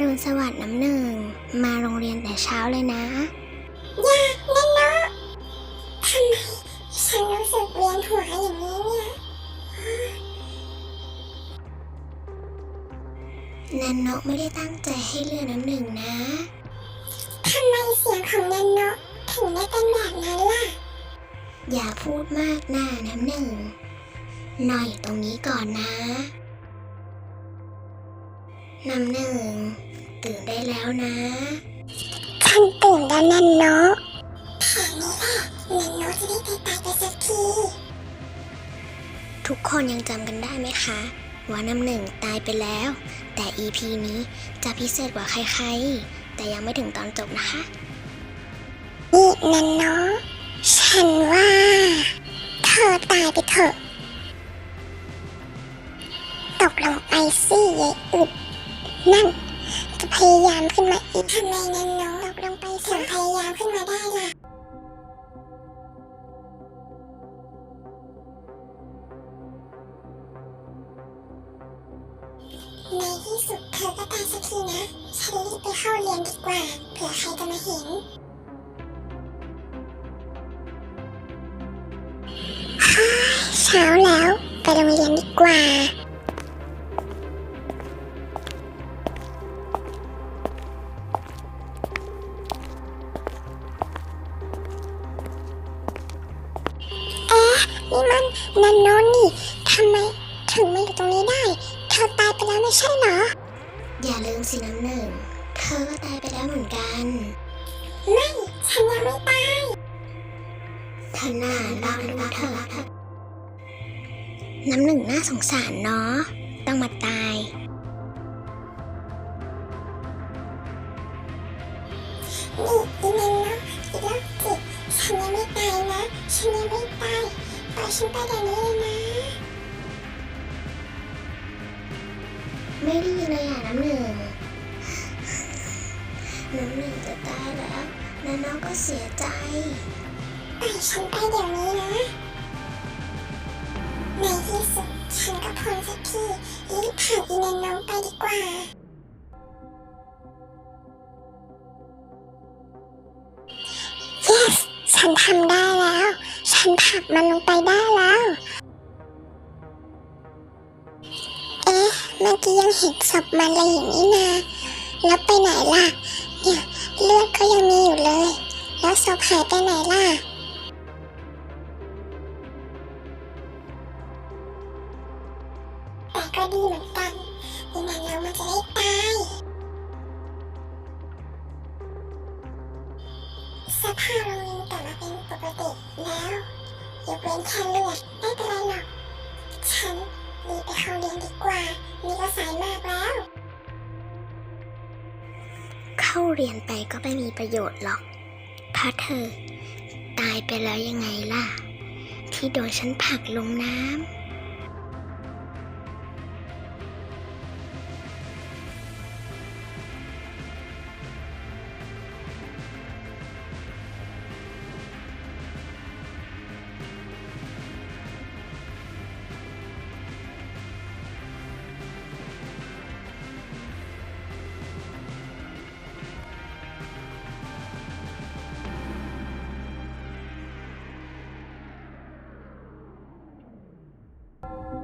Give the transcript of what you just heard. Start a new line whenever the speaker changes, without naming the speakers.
รุณสวัสดิ์น้ำหนึ่ง มาโรงเรียนแต่เช้าเลยนะ
อย่าเล่นเนาะทำไมฉันรู้สึกเวียนหัวอย่างนี้เนี่ย
นันนกไม่ได้ตั้งใจให้เลือกน้ำหนึ่งนะ
ทำไมเสียงของนันโนะถึงได้เป็นแบบนั้นล่ะ
อย่าพูดมากหน้าน้ำหนึ่ง นอนอยู่ตรงนี้ก่อนนะ น้ำหนึ่งตื่นได้แล้วนะ
ฉันตื่นแล้วนันโนะแค่นี้แหละนันโนะจะได้ไปตายไปสักที
ทุกคนยังจำกันได้ไหมคะ ว่าน้ำหนึ่งตายไปแล้ว แต่ EP นี้จะพิเศษกว่าใครๆ แต่ยังไม่ถึงตอนจบนะคะ
นี่นันโนะฉันว่า เธอตายไปเถอะ ตกลงไปสิยายอึด นั่นจะพยายามขึ้นมาอีกทำไมนันโนะตกลงไปถึงพยายามขึ้นมาได้ล่ะในที่สุดเธอก็ตายสักทีนะ ฉันรีบไปเข้าเรียนดีกว่า เผื่อใครจะมาเห็นเช้าแล้ว ไปโรงเรียนดีกว่า นี่มันนันโนนี่ทำไมถึงมาอยู่ตรงนี้ได้ เธอตายไปแล้วไม่ใช่เหรอ
อย่าลืมสิน้ำหนึ่ง เธอก็ตายไปแล้วเหมือนกัน
ไม่ ฉันยังไม่ตาย
เธอหน้าเล่าดูเธอน้ำหนึ่งน่าสงสารเนาะ ต้องมาตาย
นี่อีนันโนอีโรคจิตฉันยังไม่ตายนะ ฉันยังไม่ตาย ปล่อยฉันไปเดี๋ยวนี้เลยนะ
ไม่ได้ยินเลยอะน้ำหนึ่ง น้ำหนึ่งจะตายแล้วแล้วน้องก็เสียใจ
ไปฉันไปเดี๋ยวนี้นะ ในที่สุดฉันก็พ้นสักทีรีบผ่านอีนันโนไปดีกว่าฉันทำได้ ฉันผลักมันลงไปได้แล้ว เอ๊ะ เมื่อกี้ยังเห็นศพมันเลยอย่างนี้นา แล้วไปไหนล่ะ เนี่ยเลือดก็ยังมีอยู่เลย แล้วศพหายไปไหนล่ะ แต่ก็ดีเหมือนกันอีนันเรามันจะได้ตาย สภาพโรงเรียนกลับมาเป็นปกติแล้ว ยกเว้นแค่เลือดไม่เป็นไรหรอก ฉันรีบไปเข้าเรียนดีกว่า นี่ก็สายมากแล้ว
เข้าเรียนไปก็ไม่มีประโยชน์หรอกถ้าเธอ ตายไปแล้วยังไงล่ะ ที่โดนฉันผลักลงน้ำ Thank you